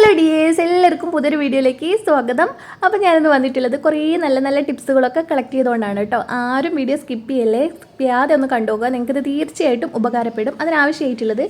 Hello dears എല്ലാവർക്കും പുതിയൊരു വീഡിയോയിലേക്ക് സ്വാഗതം. അപ്പോൾ ഞാനിന്ന് വന്നിട്ടുള്ളത് കുറേ നല്ല നല്ല ടിപ്സുകളൊക്കെ കളക്ട് ചെയ്തുകൊണ്ടാണ് കേട്ടോ. ആരും വീഡിയോ സ്കിപ്പ് ചെയ്യല്ലേ? ചെയ്യാതെ ഒന്ന് കണ്ടുപോകുക. നിങ്ങൾക്കിത് തീർച്ചയായിട്ടും ഉപകാരപ്പെടും. അതിനാവശ്യമായിട്ടുള്ളത്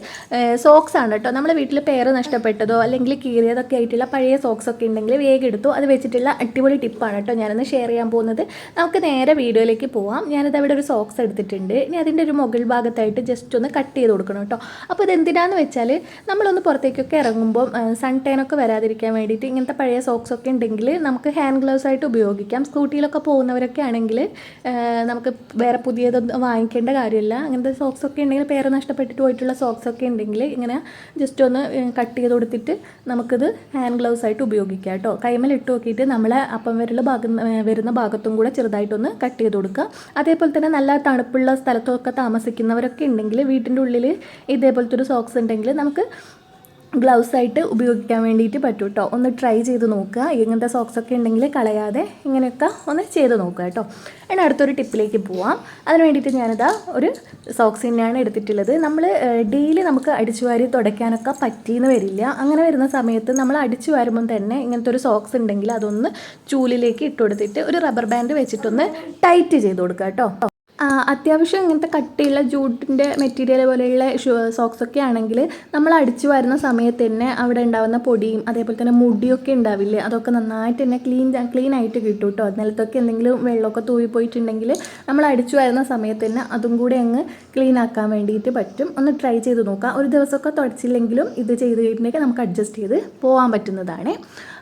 സോക്സ് ആണ് കേട്ടോ. നമ്മുടെ വീട്ടിൽ പേര് നഷ്ടപ്പെട്ടതോ അല്ലെങ്കിൽ കീറിയതൊക്കെ ആയിട്ടുള്ള പഴയ സോക്സ് ഒക്കെ ഉണ്ടെങ്കിൽ വേഗം എടുത്തു. അത് വെച്ചിട്ടുള്ള അടിപൊളി ടിപ്പാണ് കേട്ടോ ഞാനിന്ന് ഷെയർ ചെയ്യാൻ പോകുന്നത്. നമുക്ക് നേരെ വീഡിയോയിലേക്ക് പോവാം. ഞാനിത് അവിടെ ഒരു സോക്സ് എടുത്തിട്ടുണ്ട്. ഇനി അതിന്റെ ഒരു മുകൾ ഭാഗത്തായിട്ട് ജസ്റ്റ് ഒന്ന് കട്ട് ചെയ്ത് കൊടുക്കണം കേട്ടോ. അപ്പോൾ ഇത് എന്തിനാന്ന് വെച്ചാൽ നമ്മളൊന്ന് പുറത്തേക്കൊക്കെ ഇറങ്ങുമ്പോൾ സൺ ടൈനൊക്കെ വരാതിരിക്കാൻ വേണ്ടിയിട്ട് ഇങ്ങനത്തെ പഴയ സോക്സ് ഒക്കെ ഉണ്ടെങ്കിൽ നമുക്ക് ഹാൻഡ് ഗ്ലൗസ് ആയിട്ട് ഉപയോഗിക്കാം. സ്കൂട്ടിയിലൊക്കെ പോകുന്നവരൊക്കെ ആണെങ്കിൽ നമുക്ക് വേറെ പുതിയതൊന്നും വാങ്ങിക്കേണ്ട കാര്യമില്ല. അങ്ങനത്തെ സോക്സ് ഒക്കെ ഉണ്ടെങ്കിൽ പേര് നഷ്ടപ്പെട്ടിട്ട് പോയിട്ടുള്ള സോക്സ് ഒക്കെ ഉണ്ടെങ്കിൽ ഇങ്ങനെ ജസ്റ്റ് ഒന്ന് കട്ട് ചെയ്ത് കൊടുത്തിട്ട് നമുക്കിത് ഹാൻഡ് ഗ്ലൗസ് ആയിട്ട് ഉപയോഗിക്കാം കേട്ടോ. കൈമൽ ഇട്ട് നോക്കിയിട്ട് നമ്മളെ അപ്പം വരുള്ള ഭാഗം വരുന്ന ഭാഗത്തും കൂടെ ചെറുതായിട്ടൊന്ന് കട്ട് ചെയ്ത് കൊടുക്കുക. അതേപോലെ തന്നെ നല്ല തണുപ്പുള്ള സ്ഥലത്തൊക്കെ താമസിക്കുന്നവരൊക്കെ ഉണ്ടെങ്കിൽ വീട്ടിന്റെ ഉള്ളിൽ ഇതേപോലത്തെ ഒരു സോക്സ് ഉണ്ടെങ്കിൽ നമുക്ക് ഗ്ലൗസ് ആയിട്ട് ഉപയോഗിക്കാൻ വേണ്ടിയിട്ട് പറ്റും കേട്ടോ ഒന്ന് ട്രൈ ചെയ്ത് നോക്കുക. ഇങ്ങനത്തെ സോക്സ് ഒക്കെ ഉണ്ടെങ്കിൽ കളയാതെ ഇങ്ങനെയൊക്കെ ഒന്ന് ചെയ്ത് നോക്കുക കേട്ടോ. ഇനി അടുത്തൊരു ടിപ്പിലേക്ക് പോവാം. അതിന് വേണ്ടിയിട്ട് ഞാനിതാ ഒരു സോക്സ് തന്നെയാണ് എടുത്തിട്ടുള്ളത്. നമ്മൾ ഡെയിലി നമുക്ക് അടിച്ചു വാരി തുടയ്ക്കാനൊക്കെ പറ്റിയെന്ന് വരില്ല. അങ്ങനെ വരുന്ന സമയത്ത് നമ്മൾ അടിച്ചു വരുമ്പം തന്നെ ഇങ്ങനത്തെ ഒരു സോക്സ് ഉണ്ടെങ്കിൽ അതൊന്ന് ചൂലിലേക്ക് ഇട്ട് കൊടുത്തിട്ട് ഒരു റബ്ബർ ബാൻഡ് വെച്ചിട്ടൊന്ന് ടൈറ്റ് ചെയ്ത് കൊടുക്കുക കേട്ടോ. അത്യാവശ്യം ഇങ്ങനത്തെ കട്ടിയുള്ള ജൂട്ടിന്റെ മെറ്റീരിയൽ പോലെയുള്ള സോക്സ് ഒക്കെ ആണെങ്കിൽ നമ്മൾ അടിച്ചു വരുന്ന സമയത്ത് തന്നെ അവിടെ ഉണ്ടാകുന്ന പൊടിയും അതേപോലെ തന്നെ മുടിയൊക്കെ ഉണ്ടാവില്ലേ അതൊക്കെ നന്നായിട്ട് തന്നെ ക്ലീൻ ക്ലീൻ ആയിട്ട് കിട്ടും കേട്ടോ. നിലത്തൊക്കെ എന്തെങ്കിലും വെള്ളമൊക്കെ തൂവിപ്പോയിട്ടുണ്ടെങ്കിൽ നമ്മൾ അടിച്ചു വരുന്ന സമയത്ത് തന്നെ അതും കൂടെ അങ്ങ് ക്ലീൻ ആക്കാൻ വേണ്ടിയിട്ട് പറ്റും. ഒന്ന് ട്രൈ ചെയ്ത് നോക്കാം. ഒരു ദിവസമൊക്കെ തുടച്ചില്ലെങ്കിലും ഇത് ചെയ്ത് കഴിഞ്ഞിട്ടുണ്ടെങ്കിൽ നമുക്ക് അഡ്ജസ്റ്റ് ചെയ്ത് പോകാൻ പറ്റുന്നതാണ്.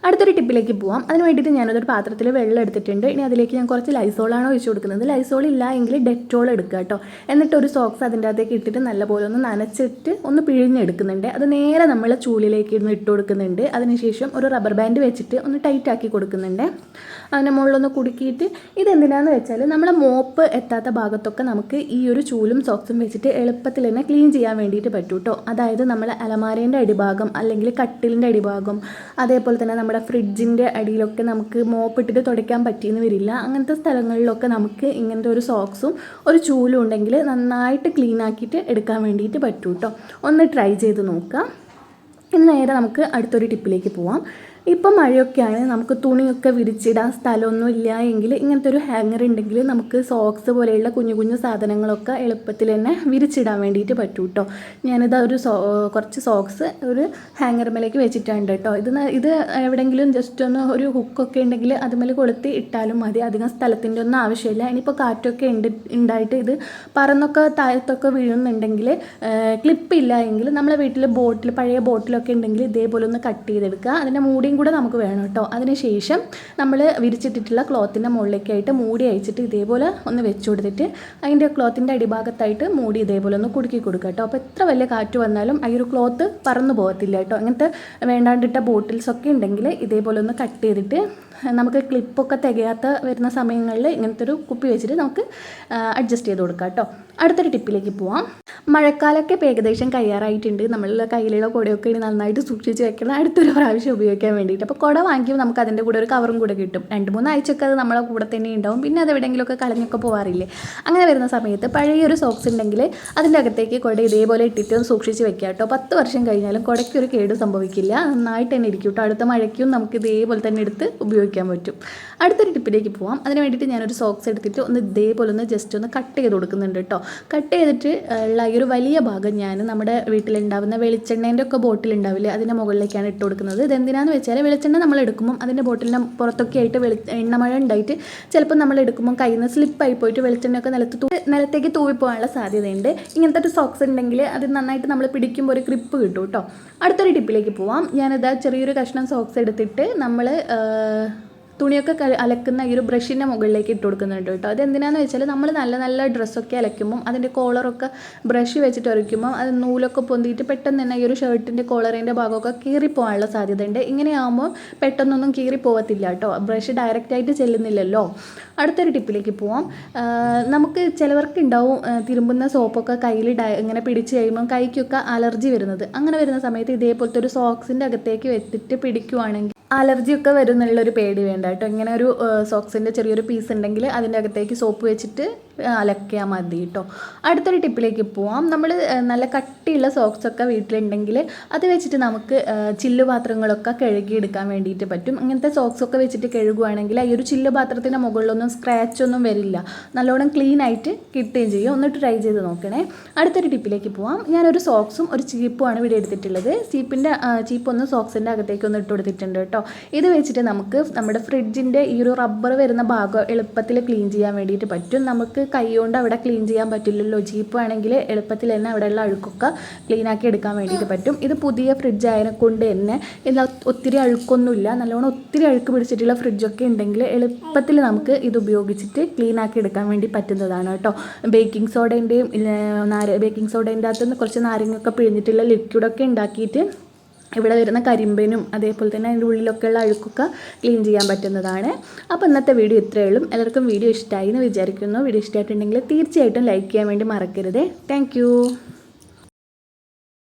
അടുത്തൊരു ടിപ്പിലേക്ക് പോവാം. അതിന് വേണ്ടിയിട്ട് ഞാനതൊരു പാത്രത്തിൽ വെള്ളം എടുത്തിട്ടുണ്ട്. ഇനി അതിലേക്ക് ഞാൻ കുറച്ച് ലൈസോളാണ് ഒഴിച്ചു കൊടുക്കുന്നത്. ലൈസോൾ ഇല്ല എങ്കിൽ ഡെറ്റോൾ എടുക്കുക കേട്ടോ. എന്നിട്ട് ഒരു സോക്സ് അതിന്റെ അകത്തേക്ക് ഇട്ടിട്ട് നല്ലപോലെ ഒന്ന് നനച്ചിട്ട് ഒന്ന് പിഴിഞ്ഞെടുക്കുന്നുണ്ട്. അത് നേരെ നമ്മൾ ചൂലിലേക്ക് ഇരുന്ന് ഇട്ട് കൊടുക്കുന്നുണ്ട്. അതിനുശേഷം ഒരു റബ്ബർ ബാൻഡ് വെച്ചിട്ട് ഒന്ന് ടൈറ്റ് ആക്കി കൊടുക്കുന്നുണ്ട്. അതിന്റെ മുകളിലൊന്ന് കുടുക്കിയിട്ട് ഇതെന്തിനാന്ന് വെച്ചാൽ നമ്മളെ മോപ്പ് എത്താത്ത ഭാഗത്തൊക്കെ നമുക്ക് ഈ ഒരു ചൂലും സോക്സും വെച്ചിട്ട് എളുപ്പത്തിൽ തന്നെ ക്ലീൻ ചെയ്യാൻ വേണ്ടിയിട്ട് പറ്റൂട്ടോ കേട്ടോ. അതായത് നമ്മളെ അലമാരേന്റെ അടിഭാഗം അല്ലെങ്കിൽ കട്ടിലിന്റെ അടിഭാഗം അതേപോലെ തന്നെ നമ്മുടെ ഫ്രിഡ്ജിന്റെ അടിയിലൊക്കെ നമുക്ക് മോപ്പിട്ടിട്ട് തുടയ്ക്കാൻ പറ്റിയെന്ന് വരില്ല. അങ്ങനത്തെ സ്ഥലങ്ങളിലൊക്കെ നമുക്ക് ഇങ്ങനത്തെ ഒരു സോക്സും ഒരു ചൂലും ഉണ്ടെങ്കിൽ നന്നായിട്ട് ക്ലീൻ ആക്കിയിട്ട് എടുക്കാൻ വേണ്ടിയിട്ട് പറ്റും കേട്ടോ ഒന്ന് ട്രൈ ചെയ്ത് നോക്കാം. ഇനി നേരെ നമുക്ക് അടുത്തൊരു ടിപ്പിലേക്ക് പോവാം. ഇപ്പം മഴയൊക്കെയാണ്. നമുക്ക് തുണിയൊക്കെ വിരിച്ചിടാൻ സ്ഥലമൊന്നും ഇല്ല എങ്കിൽ ഇങ്ങനത്തെ ഒരു ഹാങ്ങർ ഉണ്ടെങ്കിൽ നമുക്ക് സോക്സ് പോലെയുള്ള കുഞ്ഞു കുഞ്ഞു സാധനങ്ങളൊക്കെ എളുപ്പത്തിൽ തന്നെ വിരിച്ചിടാൻ വേണ്ടിയിട്ട് പറ്റും കേട്ടോ ഞാനിത് ഒരു സോ കുറച്ച് സോക്സ് ഒരു ഹാങ്ങർമേലേക്ക് വെച്ചിട്ടുണ്ട് കേട്ടോ ഇത് ഇത് എവിടെയെങ്കിലും ജസ്റ്റ് ഒന്ന് ഒരു ഹുക്കൊക്കെ ഉണ്ടെങ്കിൽ അതുമേൽ കൊളുത്തി ഇട്ടാലും മതി. അധികം സ്ഥലത്തിന്റെ ഒന്നും ആവശ്യമില്ല. ഇനിയിപ്പോൾ കാറ്റൊക്കെ ഉണ്ട് ഉണ്ടായിട്ട് ഇത് പറന്നൊക്കെ താഴത്തൊക്കെ വീഴുന്നുണ്ടെങ്കിൽ ക്ലിപ്പ് ഇല്ല എങ്കിൽ നമ്മളെ വീട്ടിൽ ബോട്ടിൽ പഴയ ബോട്ടിലൊക്കെ ഉണ്ടെങ്കിൽ ഇതേപോലെ ഒന്ന് കട്ട് ചെയ്തെടുക്കുക. അതിന്റെ മൂടിയും കൂടെ നമുക്ക് വേണം കേട്ടോ. അതിനുശേഷം നമ്മൾ വിരിച്ചിട്ടിട്ടുള്ള ക്ലോത്തിന്റെ മുകളിലേക്കായിട്ട് മൂടി അയച്ചിട്ട് ഇതേപോലെ ഒന്ന് വെച്ച് കൊടുത്തിട്ട് അതിന്റെ ക്ലോത്തിന്റെ അടിഭാഗത്തായിട്ട് മൂടി ഇതേപോലെ ഒന്ന് കുടുക്കി കൊടുക്കുക കേട്ടോ. അപ്പോൾ എത്ര വലിയ കാറ്റ് വന്നാലും ആ ഒരു ക്ലോത്ത് പറന്നു പോകത്തില്ല കേട്ടോ. അങ്ങനത്തെ വേണ്ടാണ്ടിട്ട ബോട്ടിൽസൊക്കെ ഉണ്ടെങ്കിൽ ഇതേപോലെ ഒന്ന് കട്ട് ചെയ്തിട്ട് നമുക്ക് ക്ലിപ്പൊക്കെ തികയാത്ത വരുന്ന സമയങ്ങളിൽ ഇങ്ങനത്തെ ഒരു കുപ്പി വെച്ചിട്ട് നമുക്ക് അഡ്ജസ്റ്റ് ചെയ്ത് കൊടുക്കാം കേട്ടോ. അടുത്തൊരു ടിപ്പിലേക്ക് പോവാം. മഴക്കാലമൊക്കെ ഇപ്പോൾ ഏകദേശം കഴിയാറായിട്ടുണ്ട്. നമ്മളുടെ കയ്യിലുള്ള കുടയൊക്കെ ഇനി നന്നായിട്ട് സൂക്ഷിച്ച് വെക്കണം. അടുത്തൊരു പ്രാവശ്യം ഉപയോഗിക്കാൻ വേണ്ടിയിട്ട്. അപ്പോൾ കുട വാങ്ങിക്കുമ്പോൾ നമുക്ക് അതിന്റെ കൂടെ ഒരു കവറും കൂടെ കിട്ടും. രണ്ട് മൂന്ന് ആഴ്ചയൊക്കെ അത് നമ്മളെ കൂടെ തന്നെ ഉണ്ടാവും. പിന്നെ അത് എവിടെയെങ്കിലുമൊക്കെ കളഞ്ഞൊക്കെ പോകാറില്ലേ അങ്ങനെ വരുന്ന സമയത്ത് പഴയ ഒരു സോക്സ് ഉണ്ടെങ്കിൽ അതിന്റെ അകത്തേക്ക് കുട ഇതേപോലെ ഇട്ടിട്ടും സൂക്ഷിച്ച് വെക്കുക കേട്ടോ. പത്ത് വർഷം കഴിഞ്ഞാലും കുടയ്ക്കൊരു കേട് സംഭവിക്കില്ല. നന്നായിട്ട് തന്നെ ഇരിക്കും കേട്ടോ. അടുത്ത മഴയ്ക്കും നമുക്ക് ഇതേപോലെ തന്നെ എടുത്ത് ഉപയോഗിക്കാൻ പറ്റും. അടുത്തൊരു ടിപ്പിലേക്ക് പോവാം. അതിന് വേണ്ടിയിട്ട് ഞാനൊരു സോക്സ് എടുത്തിട്ട് ഒന്ന് ഇതേപോലെ ഒന്ന് ജസ്റ്റ് ഒന്ന് കട്ട് ചെയ്ത് കൊടുക്കുന്നുണ്ട് കേട്ടോ. കട്ട് ചെയ്തിട്ട് ഉള്ള ഈ ഒരു വലിയ ഭാഗം ഞാൻ നമ്മുടെ വീട്ടിലുണ്ടാവുന്ന വെളിച്ചെണ്ണേന്റെ ഒക്കെ ബോട്ടിൽ ഉണ്ടാവില്ലേ അതിന്റെ മുകളിലേക്കാണ് ഇട്ട് കൊടുക്കുന്നത്. ഇതെന്തിനാന്ന് വെച്ചാൽ വെളിച്ചെണ്ണ നമ്മൾ എടുക്കുമ്പോൾ അതിന്റെ ബോട്ടിലിന്റെ പുറത്തൊക്കെ ആയിട്ട് വെളി എണ്ണമഴ ഉണ്ടായിട്ട് ചിലപ്പോൾ നമ്മൾ എടുക്കുമ്പോൾ കയ്യിൽ നിന്ന് സ്ലിപ്പായി പോയിട്ട് വെളിച്ചെണ്ണയൊക്കെ നിലത്ത് തൂ നിലത്തേക്ക് തൂവിപ്പോകാനുള്ള സാധ്യതയുണ്ട്. ഇങ്ങനത്തെ ഒരു സോക്സ് ഉണ്ടെങ്കിൽ അത് നന്നായിട്ട് നമ്മൾ പിടിക്കുമ്പോൾ ഒരു ക്രിപ്പ് കിട്ടും കേട്ടോ അടുത്തൊരു ടിപ്പിലേക്ക് പോവാം. ഞാനിതാ ചെറിയൊരു കഷ്ണം സോക്സ് എടുത്തിട്ട് നമ്മൾ തുണിയൊക്കെ അലക്കുന്ന ഈ ഒരു ബ്രഷിന്റെ മുകളിലേക്ക് ഇട്ട് കൊടുക്കുന്നുണ്ട് കേട്ടോ. അത് എന്തിനാന്ന് വെച്ചാൽ നമ്മൾ നല്ല നല്ല ഡ്രസ്സൊക്കെ അലക്കുമ്പം അതിന്റെ കോളറൊക്കെ ബ്രഷ് വെച്ചിട്ട് ഉരയ്ക്കുമ്പം അത് നൂലൊക്കെ പൊന്തിയിട്ട് പെട്ടെന്ന് തന്നെ ഈ ഒരു ഷർട്ടിന്റെ കോളറിന്റെ ഭാഗമൊക്കെ കീറിപ്പോകാനുള്ള സാധ്യതയുണ്ട്. ഇങ്ങനെയാകുമ്പോൾ പെട്ടെന്നൊന്നും കീറി പോകത്തില്ല കേട്ടോ. ബ്രഷ് ഡയറക്റ്റായിട്ട് ചെല്ലുന്നില്ലല്ലോ. അടുത്തൊരു ടിപ്പിലേക്ക് പോവാം. നമുക്ക് ചിലവർക്ക് ഉണ്ടാവും തിരുമ്പുന്ന സോപ്പൊക്കെ കയ്യിൽ ഡയ ഇങ്ങനെ പിടിച്ച് കഴിയുമ്പം കൈക്കൊക്കെ അലർജി വരുന്നത്. അങ്ങനെ വരുന്ന സമയത്ത് ഇതേപോലത്തെ ഒരു സോക്സിന്റെ അകത്തേക്ക് വെച്ചിട്ട് പിടിക്കുവാണെങ്കിൽ അലർജി വരുന്നുള്ളൊരു പേടി വേണ്ട കേട്ടോ. ഇങ്ങനെ ഒരു സോക്സിന്റെ ചെറിയൊരു പീസ് ഉണ്ടെങ്കിൽ അതിന്റെ അകത്തേക്ക് സോപ്പ് വെച്ചിട്ട് അലക്കിയാൽ മതി കേട്ടോ അടുത്തൊരു ടിപ്പിലേക്ക് പോവാം. നമ്മൾ നല്ല കട്ടിയുള്ള സോക്സൊക്കെ വീട്ടിലുണ്ടെങ്കിൽ അത് വെച്ചിട്ട് നമുക്ക് ചില്ലു പാത്രങ്ങളൊക്കെ കഴുകിയെടുക്കാൻ വേണ്ടിയിട്ട് പറ്റും. അങ്ങനത്തെ സോക്സൊക്കെ വെച്ചിട്ട് കഴുകുവാണെങ്കിൽ ഈ ഒരു ചില്ലു പാത്രത്തിന്റെ മുകളിലൊന്നും സ്ക്രാച്ച് ഒന്നും വരില്ല. നല്ലോണം ക്ലീൻ ആയിട്ട് കിട്ടുകയും ചെയ്യും. ഒന്ന് ട്രൈ ചെയ്ത് നോക്കണേ. അടുത്തൊരു ടിപ്പിലേക്ക് പോവാം. ഞാനൊരു സോക്സും ഒരു ചീപ്പുമാണ് ഇവിടെ എടുത്തിട്ടുള്ളത്. ചീപ്പിന്റെ ചീപ്പൊന്ന് സോക്സിന്റെ അകത്തേക്ക് ഒന്ന് ഇട്ട് കൊടുത്തിട്ടുണ്ട് കേട്ടോ ഇത് വെച്ചിട്ട് നമുക്ക് നമ്മുടെ ഫ്രിഡ്ജിന്റെ ഈ ഒരു റബ്ബർ വരുന്ന ഭാഗം എളുപ്പത്തിൽ ക്ലീൻ ചെയ്യാൻ വേണ്ടിയിട്ട് പറ്റും. നമുക്ക് കൈ കൊണ്ട് അവിടെ ക്ലീൻ ചെയ്യാൻ പറ്റില്ലല്ലോ. ജീപ്പ് ആണെങ്കിൽ എളുപ്പത്തിൽ തന്നെ അവിടെയുള്ള അഴുക്കൊക്കെ ക്ലീൻ ആക്കി എടുക്കാൻ വേണ്ടിയിട്ട് പറ്റും. ഇത് പുതിയ ഫ്രിഡ്ജ് ആയതിനെ കൊണ്ട് തന്നെ ഇതിൽ ഒത്തിരി അഴുക്കൊന്നുമില്ല. നല്ലോണം ഒത്തിരി അഴുക്ക് പിടിച്ചിട്ടുള്ള ഫ്രിഡ്ജൊക്കെ ഉണ്ടെങ്കിൽ എളുപ്പത്തിൽ നമുക്ക് ഇത് ഉപയോഗിച്ചിട്ട് ക്ലീൻ ആക്കി എടുക്കാൻ വേണ്ടി പറ്റുന്നതാണ് കേട്ടോ. ബേക്കിംഗ് സോഡേന്റെയും നാര ബേക്കിംഗ് സോഡേന്റെ അകത്ത് നിന്ന് കുറച്ച് നാരങ്ങയൊക്കെ പിഴിഞ്ഞിട്ടുള്ള ലിക്വിഡൊക്കെ ഉണ്ടാക്കിയിട്ട് ഇവിടെ വരുന്ന കരിമ്പനും അതേപോലെ തന്നെ അതിന്റെ ഉള്ളിലൊക്കെ ഉള്ള അഴുക്കൊക്കെ ക്ലീൻ ചെയ്യാൻ പറ്റുന്നതാണ്. അപ്പോൾ ഇന്നത്തെ വീഡിയോ ഇത്രയേ ഉള്ളൂ. എല്ലാവർക്കും വീഡിയോ ഇഷ്ടമായി എന്ന് വിചാരിക്കുന്നു. വീഡിയോ ഇഷ്ടമായിട്ടുണ്ടെങ്കിൽ തീർച്ചയായിട്ടും ലൈക്ക് ചെയ്യാൻ വേണ്ടി മറക്കരുത്. താങ്ക്